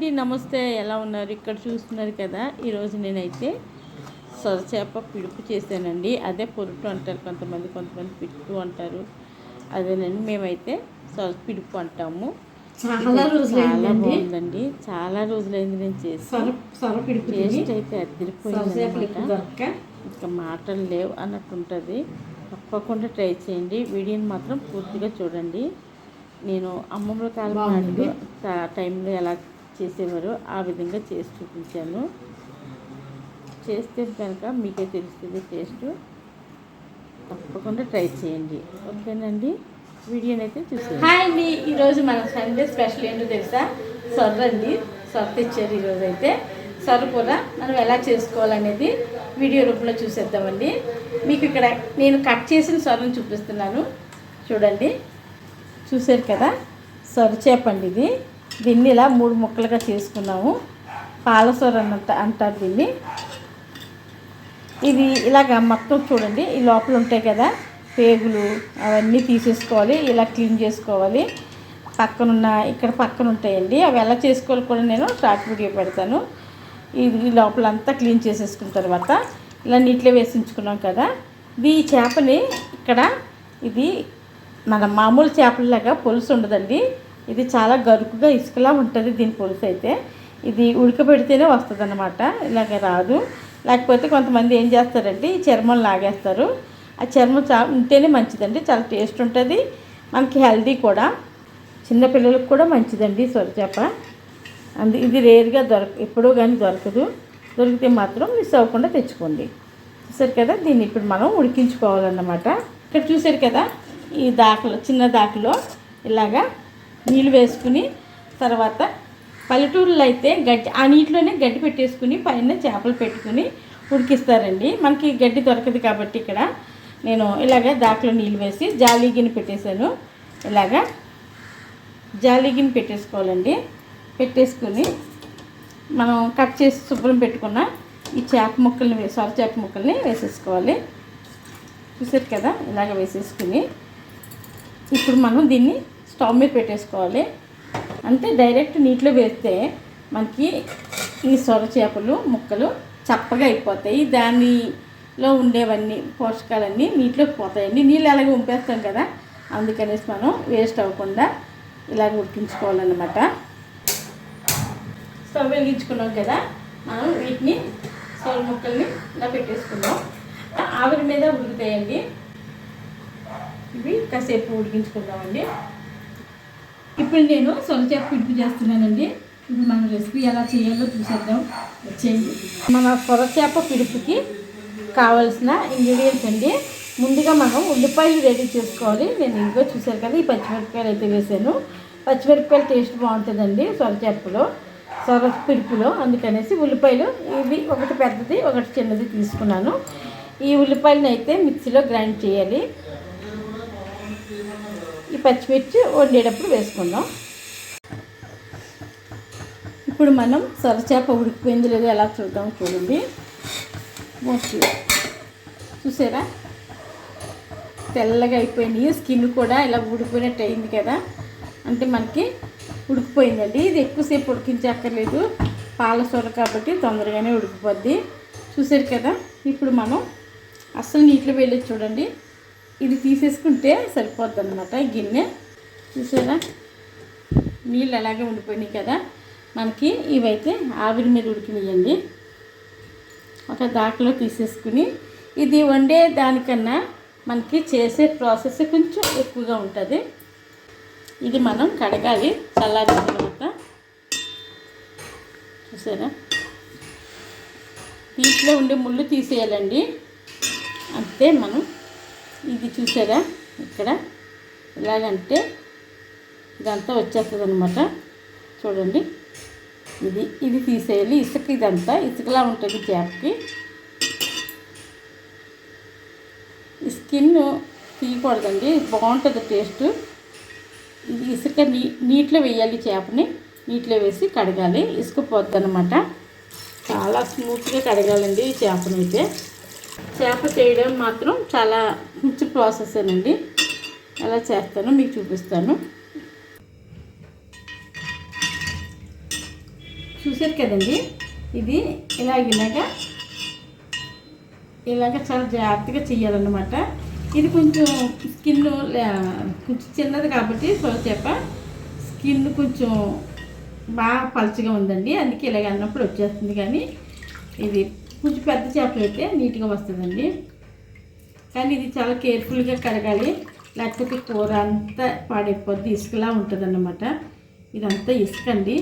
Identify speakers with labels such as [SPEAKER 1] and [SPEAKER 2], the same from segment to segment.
[SPEAKER 1] అండి నమస్తే ఎలా ఉన్నారు? ఇక్కడ చూస్తున్నారు కదా ఈరోజు నేనైతే సొరచేప పిడుపు చేశానండి. అదే పొరుటు అంటారు కొంతమంది కొంతమంది పిడుపు అంటారు. అదేనండి మేమైతే సొర పిడుపు అంటాము.
[SPEAKER 2] చాలా
[SPEAKER 1] బాగుందండి. చాలా రోజులైంది నేను చేసి. టేస్ట్ అయితే
[SPEAKER 2] దొరక్క.
[SPEAKER 1] ఇంకా మాటలు లేవు అన్నట్టు ఉంటుంది. తప్పకుండా ట్రై చేయండి. వీడియోని మాత్రం పూర్తిగా చూడండి. నేను అమ్మమ్మల కాలం టైంలో ఎలా చేసేవారో ఆ విధంగా చేసి చూపించాను. చేస్తే కనుక మీకే తెలుస్తుంది టేస్ట్. తప్పకుండా ట్రై చేయండి. ఓకేనండి? వీడియోని అయితే చూసేయండి. హాయ్ అండి. ఈరోజు మన సండే స్పెషల్ ఏంటో తెలుసా? సొర్ర అండి. సొర్ర తెచ్చారు ఈరోజు అయితే సొర్ర కూర మనం ఎలా చేసుకోవాలనేది వీడియో రూపంలో చూసేద్దామండి. మీకు ఇక్కడ నేను కట్ చేసిన సొర్రను చూపిస్తున్నాను. చూడండి. చూసారు కదా? సొర చేపండి ఇది. దీన్ని ఇలా మూడు ముక్కలుగా చేసుకున్నాము. పాలసూర అన్నంత అంటారు దీన్ని. ఇది ఇలాగ మొత్తం చూడండి ఈ లోపల ఉంటాయి కదా పేగులు అవన్నీ తీసేసుకోవాలి ఇలా క్లీన్ చేసుకోవాలి. పక్కనున్న ఇక్కడ పక్కన ఉంటాయండి. అవి ఎలా చేసుకోవాలి కూడా నేను షార్ట్ వీడియో పెడతాను. ఇది ఈ లోపల అంతా క్లీన్ చేసేసుకున్న తర్వాత ఇలా నీటిలో వేసించుకున్నాం కదా. ఇది ఈ చేపని ఇక్కడ ఇది మన మామూలు చేపలలాగా పులుసు ఉండదండి. ఇది చాలా గరుకుగా ఇసుకలా ఉంటుంది దీని పులుసు అయితే. ఇది ఉడకబెడితేనే వస్తుంది అనమాట ఇలాగ రాదు. లేకపోతే కొంతమంది ఏం చేస్తారంటే ఈ చర్మం లాగేస్తారు. ఆ చర్మం చా ఉంటేనే మంచిదండి చాలా టేస్ట్ ఉంటుంది. మనకి హెల్దీ కూడా. చిన్నపిల్లలకు కూడా మంచిదండి సొరచేప. అందు ఇది రేర్గా దొరక ఎప్పుడూ కానీ దొరకదు. దొరికితే మాత్రం మిస్ అవ్వకుండా తెచ్చుకోండి. చూసారు కదా దీన్ని ఇప్పుడు మనం ఉడికించుకోవాలన్నమాట. ఇక్కడ చూసారు కదా ఈ దాకలో చిన్న దాకలో ఇలాగా నీళ్ళు వేసుకుని తర్వాత పల్లెటూరులో అయితే గడ్డి ఆ నీటిలోనే గడ్డి పెట్టేసుకుని పైన చేపలు పెట్టుకుని ఉడికిస్తారండి. మనకి గడ్డి దొరకదు కాబట్టి ఇక్కడ నేను ఇలాగ దాకలో నీళ్ళు వేసి జాలీ గిన్నె పెట్టేశాను. ఇలాగా జాలీ గిన్నె పెట్టేసుకోవాలండి. పెట్టేసుకుని మనం కట్ చేసి శుభ్రం పెట్టుకున్న ఈ చేప ముక్కల్ని సొర చేప ముక్కల్ని వేసేసుకోవాలి. చూసారు కదా? ఇలాగ వేసేసుకుని ఇప్పుడు మనం దీన్ని స్టవ్ మీద పెట్టేసుకోవాలి. అంటే డైరెక్ట్ నీటిలో వేస్తే మనకి ఈ సొర చేపలు ముక్కలు చప్పగా అయిపోతాయి. దానిలో ఉండేవన్నీ పోషకాలన్నీ నీటిలోకి పోతాయండి. నీళ్ళు అలాగే ఉంపేస్తాం కదా అందుకనేసి మనం వేస్ట్ అవ్వకుండా ఇలాగ ఉడికించుకోవాలన్నమాట. స్టవ్ వెలిగించుకున్నాం కదా మనం వీటిని సొర ముక్కల్ని ఇలా పెట్టేసుకున్నాం. ఆవిరి మీద ఉడుకుతాయండి. ఇవి కాసేపు ఉడికించుకుందామండి. ఇప్పుడు నేను సొరచేప పిడుపు చేస్తున్నానండి. ఇప్పుడు మన రెసిపీ ఎలా చేయాలో చూసేద్దాం. వచ్చేయండి. మన సొరచేప పిడుపుకి కావాల్సిన ఇంగ్రీడియంట్స్ అండి. ముందుగా మనం ఉల్లిపాయలు రెడీ చేసుకోవాలి. నేను ఇంకో చూసారు కదా ఈ పచ్చిమిరపకాయలు అయితే వేసాను. పచ్చిమిరపకాయలు టేస్ట్ బాగుంటుందండి సొరచేపలో సొర పిడుపులో. అందుకనేసి ఉల్లిపాయలు ఇవి ఒకటి పెద్దది ఒకటి చిన్నది తీసుకున్నాను. ఈ ఉల్లిపాయలను అయితే మిక్సీలో గ్రైండ్ చేయాలి. ఈ పచ్చిమిర్చి వండేటప్పుడు వేసుకుందాం. ఇప్పుడు మనం సొరచేప ఉడికిపోయింది లేదో ఎలా చూద్దాం చూడండి. మోస్ట్లీ చూసారా? తెల్లగా అయిపోయింది. స్కిన్ కూడా ఇలా ఉడికిపోయినట్టు అయింది కదా. అంటే మనకి ఉడికిపోయిందండి. ఇది ఎక్కువసేపు ఉడికించక్కర్లేదు. పాల సొర కాబట్టి తొందరగానే ఉడికిపోద్ది. చూసారు కదా? ఇప్పుడు మనం అస్సలు నీటిలో వెళ్ళి చూడండి. ఇది తీసేసుకుంటే సరిపోద్ది అనమాట గిన్నె. చూసారా? నీళ్ళు అలాగే ఉండిపోయినాయి కదా. మనకి ఇవైతే ఆవిరి మీద ఉడికినాయండి. ఒక దాకలో తీసేసుకుని ఇది వండే దానికన్నా మనకి చేసే ప్రాసెస్ కొంచెం ఎక్కువగా ఉంటుంది. ఇది మనం కడగాలి చల్లారిన తర్వాత చూసారా? దీంట్లో ఉండే ముళ్ళు తీసేయాలండి. అంతే మనం ఇది చూసారా? ఇక్కడ ఎలాగంటే ఇదంతా వచ్చేస్తుంది అనమాట చూడండి. ఇది ఇది తీసేయాలి. ఇసుక ఇదంతా ఇసుకలా ఉంటుంది చేపకి స్కిన్ తీయకూడదండి. బాగుంటుంది టేస్ట్. ఇది ఇసుక నీ నీటిలో వేయాలి చేపని. నీటిలో వేసి కడగాలి. ఇసుక పోద్ది అనమాట చాలా స్మూత్గా కడగాలండి ఈ చేపని అయితే చేప చేయడం మాత్రం చాలా మంచి ప్రాసెస్ అండి ఎలా చేస్తానో మీకు చూపిస్తాను. చూసారు కదండి? ఇది ఇలాగ ఇలాగా ఇలాగ చాలా జాగ్రత్తగా చేయాలన్నమాట ఇది కొంచెం స్కిన్ కొంచెం చిన్నది కాబట్టి సో చేప స్కిన్ కొంచెం బాగా పలచగా ఉందండి. అందుకే ఇలాగ అన్నప్పుడు వచ్చేస్తుంది కానీ ఇది కొంచెం పెద్ద చేపలు అయితే నీట్గా వస్తుందండి. కానీ ఇది చాలా కేర్ఫుల్గా కడగాలి లేకపోతే కూర అంతా పాడైపోద్ది. ఇసుకలా ఉంటుంది అన్నమాట ఇదంతా ఇసుక అండి.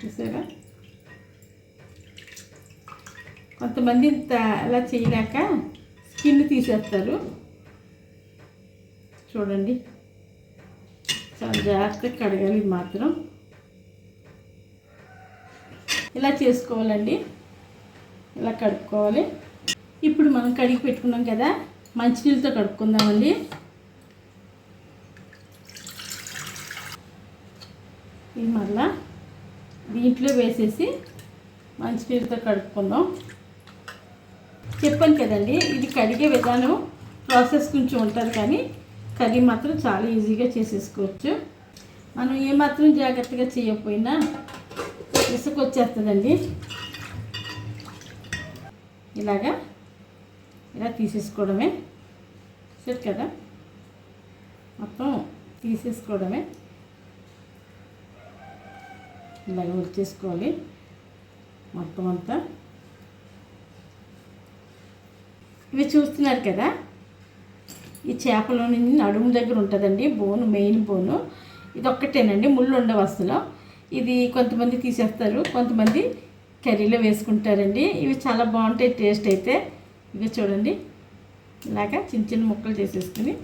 [SPEAKER 1] చూసారా? కొంతమంది ఇంత అలా చేయలేక స్కిన్ తీసేస్తారు. చూడండి. చాలా జాగ్రత్తగా కడగాలి ఇది మాత్రం. ఇలా చేసుకోవాలండి. ఇలా కడుక్కోవాలి. ఇప్పుడు మనం కడిగి పెట్టుకున్నాం కదా మంచినీళ్ళతో కడుక్కుందామండి. ఇది మళ్ళా దీంట్లో వేసేసి మంచినీళ్ళతో కడుక్కుందాం చెప్పాను కదండి ఇది కడిగే విధానం ప్రాసెస్ కొంచెం ఉంటుంది కానీ కర్రీ మాత్రం చాలా ఈజీగా చేసేసుకోవచ్చు. మనం ఏమాత్రం జాగ్రత్తగా చేయకపోయినా ఇసుక వచ్చేస్తుందండి ఇలాగా ఇలా తీసేసుకోవడమే. సరే కదా? మొత్తం తీసేసుకోవడమే. ఇలాగ వచ్చేసుకోవాలి మొత్తం అంతా. ఇవి చూస్తున్నారు కదా? ఈ చేపలో నుంచి నడుము దగ్గర ఉంటుందండి బోను మెయిన్ బోను. ఇది ఒక్కటేనండి ముళ్ళు ఉండవు అసలు ఇది కొంతమంది తీసేస్తారు కొంతమంది కర్రీలో వేసుకుంటారండి. ఇవి చాలా బాగుంటాయి టేస్ట్ అయితే. ఇవి చూడండి. ఇలాగా చిన్న చిన్న ముక్కలు చేసేసుకుని.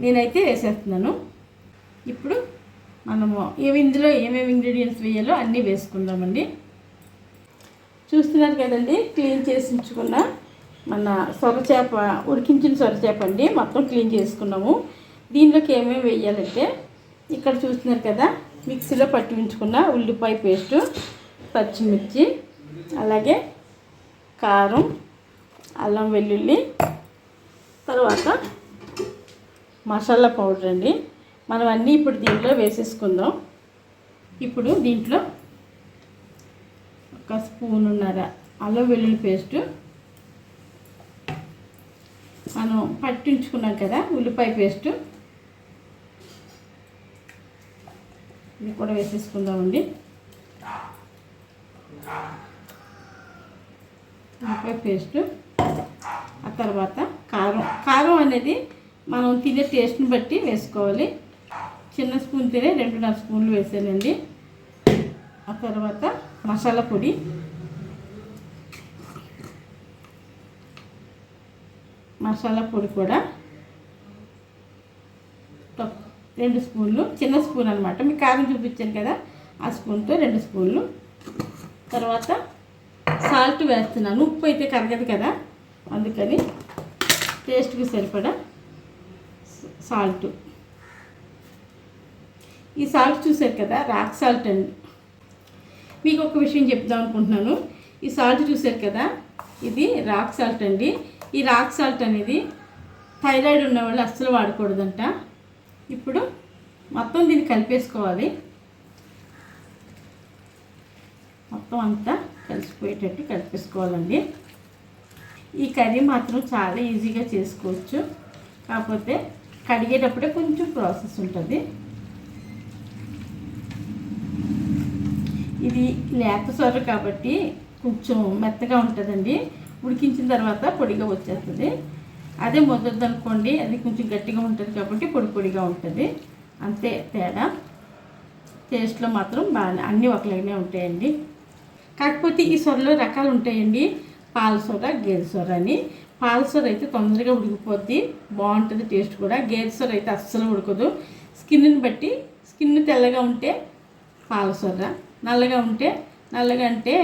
[SPEAKER 1] నేనైతే వేసేస్తున్నాను. ఇప్పుడు మనము ఏమి ఇందులో ఏమేమి ఇంగ్రీడియంట్స్ వేయాలో అన్నీ వేసుకుందామండి. చూస్తున్నారు కదండి క్లీన్ చేసి ఉంచుకున్న మన సొరచేప ఉడికించిన సొరచేప అండి. మొత్తం క్లీన్ చేసుకున్నాము. దీనిలోకి ఏమేమి వేయాలంటే ఇక్కడ చూస్తున్నారు కదా మిక్సీలో పట్టి ఉంచుకున్న ఉల్లిపాయ పేస్టు పచ్చిమిర్చి అలాగే కారం అల్లం వెల్లుల్లి తర్వాత మసాలా పౌడర్ అండి. మనం అన్నీ ఇప్పుడు దీంట్లో వేసేసుకుందాం. ఇప్పుడు దీంట్లో ఒక స్పూన్ ఉన్నారా అల్లం వెల్లుల్లి పేస్టు. మనం పట్టించుకున్నాం కదా ఉల్లిపాయ పేస్టు. ఇది కూడా వేసేసుకుందామండి. ఉల్లిపాయ పేస్టు ఆ తర్వాత కారం. కారం అనేది మనం తినే టేస్ట్ని బట్టి వేసుకోవాలి. చిన్న స్పూన్ తినే రెండున్నర స్పూన్లు వేసానండి ఆ తర్వాత మసాలా పొడి. మసాలా పొడి కూడా రెండు స్పూన్లు చిన్న స్పూన్ అనమాట మీకు కారం చూపించాను కదా ఆ స్పూన్తో రెండు స్పూన్లు. తర్వాత సాల్ట్ వేస్తున్నాను. ఉప్పు అయితే కరగదు కదా అందుకని టేస్ట్కి సరిపడా సాల్ట్. ఈ సాల్ట్ చూసారు కదా రాక్ సాల్ట్ అండి. మీకు ఒక విషయం చెప్దాం అనుకుంటున్నాను. ఈ సాల్ట్ చూసారు కదా ఇది రాక్ సాల్ట్ అండి. ఈ రాక్ సాల్ట్ అనేది థైరాయిడ్ ఉన్న వాళ్ళు అస్సలు వాడకూడదంట. ఇప్పుడు మొత్తం దీన్ని కలిపేసుకోవాలి. మొత్తం అంతా కలిసిపోయేటట్టు కలిపేసుకోవాలండి. ఈ కర్రీ మాత్రం చాలా ఈజీగా చేసుకోవచ్చు. కాకపోతే కడిగేటప్పుడే కొంచెం ప్రాసెస్ ఉంటుంది. ఇది లేత సొర కాబట్టి కొంచెం మెత్తగా ఉంటుందండి. ఉడికించిన తర్వాత పొడిగా వచ్చేస్తుంది. అదే మొదటిది అనుకోండి అది కొంచెం గట్టిగా ఉంటుంది కాబట్టి పొడి పొడిగా ఉంటుంది. అంతే తేడా. టేస్ట్లో మాత్రం బాగా అన్నీ ఒకలాగానే ఉంటాయండి. కాకపోతే ఈ సొరలో రకాలు ఉంటాయండి. పాల సొర సొర అని. పాలసొర అయితే తొందరగా ఉడికిపోద్ది. బాగుంటుంది టేస్ట్ కూడా. గేదెసొర అయితే అస్సలు ఉడకదు. స్కిన్ని బట్టి స్కిన్ తెల్లగా ఉంటే పాలసొర నల్లగా ఉంటే నల్లగా అంటే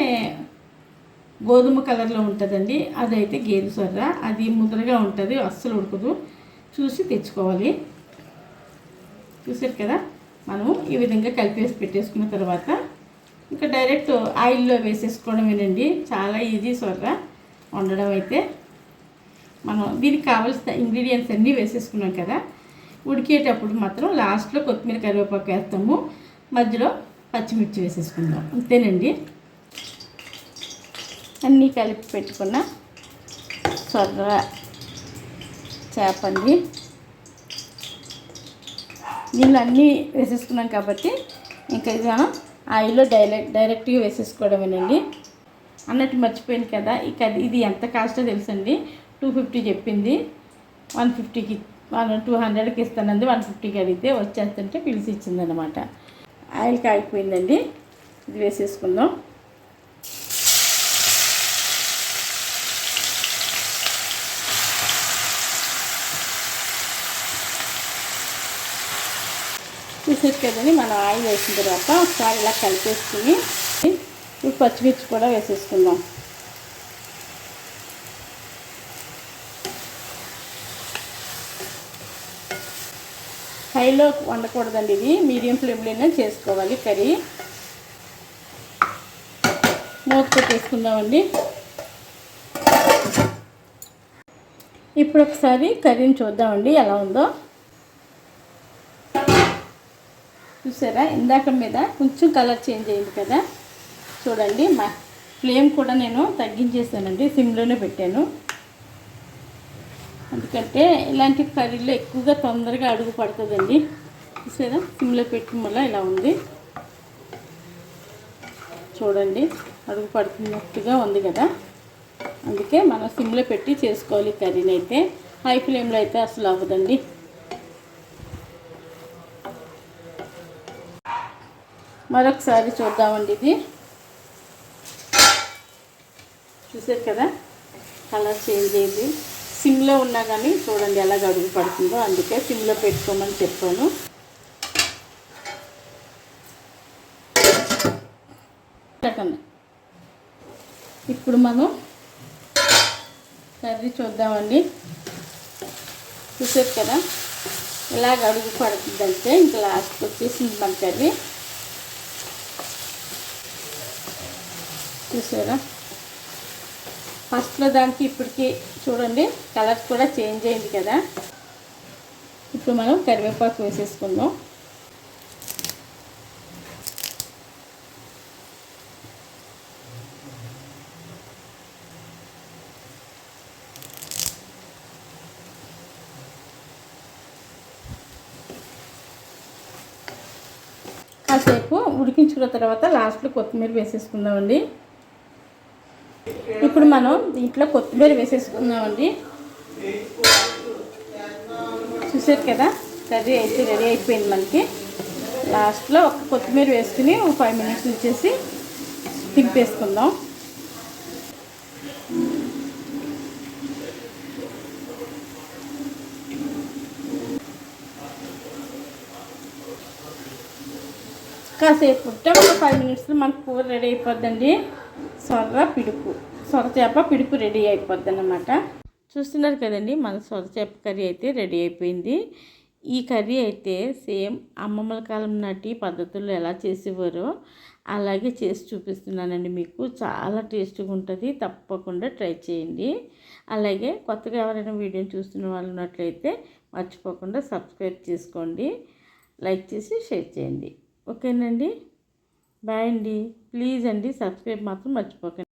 [SPEAKER 1] గోధుమ కలర్లో ఉంటుందండి. అదైతే గేదె సొర్ర అది ముద్రగా ఉంటుంది అస్సలు ఉడకదు. చూసి తెచ్చుకోవాలి. చూసారు కదా? మనము ఈ విధంగా కలిపేసి పెట్టేసుకున్న తర్వాత ఇంకా డైరెక్ట్ ఆయిల్లో వేసేసుకోవడమేనండి చాలా ఈజీ సొర్ర వండడం అయితే. మనం దీనికి కావాల్సిన ఇంగ్రీడియంట్స్ అన్నీ వేసేసుకున్నాం కదా? ఉడికేటప్పుడు మాత్రం లాస్ట్లో కొత్తిమీర కరివేపాకు వేస్తాము. మధ్యలో పచ్చిమిర్చి వేసేసుకుందాం. అంతేనండి. అన్నీ కలిపి పెట్టుకున్న సొర్ర చేపండి. నీళ్ళు అన్నీ వేసేసుకున్నాం కాబట్టి ఇంకా ఇది మనం ఆయిల్లో డైరెక్ట్ డైరెక్ట్గా వేసేసుకోవడమేనండి. అన్నట్టు మర్చిపోయింది కదా ఇక ఇది ఎంత కాస్టో తెలుసండి. టూ ఫిఫ్టీ చెప్పింది. వన్ ఫిఫ్టీకి వన్ టూ హండ్రెడ్కి ఇస్తానండి వన్ ఫిఫ్టీకి అడిగితే వచ్చేస్తుంటే పిలిచి ఇచ్చిందనమాట ఆయిల్ కాగిపోయిందండి. ఇది వేసేసుకుందాం. చూసేది మనం ఆయిల్ వేసిన తర్వాత ఒకసారి ఇలా కలిపేసుకుని ఇప్పుడు పచ్చిమిర్చి కూడా వేసేసుకుందాం. హైలో వండకూడదండి ఇది. మీడియం ఫ్లేమ్లోనే చేసుకోవాలి కర్రీ. మూత పెట్టేసుకుందామండి. ఇప్పుడు ఒకసారి కర్రీని చూద్దామండి ఎలా ఉందో. చూసారా? ఇందాక మీద కొంచెం కలర్ చేంజ్ అయింది కదా? చూడండి మా ఫ్లేమ్ కూడా నేను తగ్గించేసానండి సిమ్లోనే పెట్టాను. ఎందుకంటే ఇలాంటి కర్రీలో ఎక్కువగా తొందరగా అడుగు పడుతుందండి. చూసారా? సిమ్లో పెట్టడం వల్ల ఇలా ఉంది. చూడండి అడుగు పడుతున్నట్టుగా ఉంది కదా? అందుకే మనం సిమ్లో పెట్టి చేసుకోవాలి కర్రీని అయితే. హై ఫ్లేమ్లో అయితే అసలు అవ్వదండి. మరొకసారి చూద్దామండి ఇది. చూసారు కదా? కలర్ చేంజ్ అయింది. సిమ్లో ఉన్నా కానీ చూడండి ఎలా అడుగు పడుతుందో. అందుకే సిమ్లో పెట్టుకోమని చెప్పాను. ఇప్పుడు మనం కర్రీ చూద్దామండి. చూసారు కదా? ఇలాగ అడుగు పడుతుందంటే ఇంకా లాస్ట్కి వచ్చేసింది మన కర్రీ. చూసారా? ఫస్ట్లో దానికి ఇప్పటికి చూడండి కలర్ కూడా చేంజ్ అయింది కదా. ఇప్పుడు మనం కరివేపాకు వేసేసుకుందాం. కాసేపు ఉడికించుకున్న తర్వాత లాస్ట్లో కొత్తిమీర వేసేసుకుందామండి. మనం దీంట్లో కొత్తిమీర వేసేసుకుందామండి. చూసారు కదా? కర్రీ అయితే రెడీ అయిపోయింది మనకి. లాస్ట్లో ఒక కొత్తిమీర వేసుకుని ఒక ఫైవ్ మినిట్స్ వచ్చేసి తిప్పేసుకుందాం కాసేపు ఒక ఫైవ్ మినిట్స్లో మనకు కూర రెడీ అయిపోద్దండి. సొర్ర పిడుపు. సొరచేప పిడుపు రెడీ అయిపోద్ది అన్నమాట చూస్తున్నారు కదండి మన సొరచేప కర్రీ అయితే రెడీ అయిపోయింది. ఈ కర్రీ అయితే సేమ్ అమ్మమ్మల కాలం నాటి పద్ధతుల్లో ఎలా చేసేవారో అలాగే చేసి చూపిస్తున్నానండి మీకు. చాలా టేస్ట్గా ఉంటుంది తప్పకుండా ట్రై చేయండి. అలాగే కొత్తగా ఎవరైనా వీడియోని చూస్తున్న వాళ్ళు ఉన్నట్లయితే మర్చిపోకుండా సబ్స్క్రైబ్ చేసుకోండి లైక్ చేసి షేర్ చేయండి. ఓకేనండి? బాయ్ అండి. ప్లీజ్ అండి సబ్స్క్రైబ్ మాత్రం మర్చిపోకండి.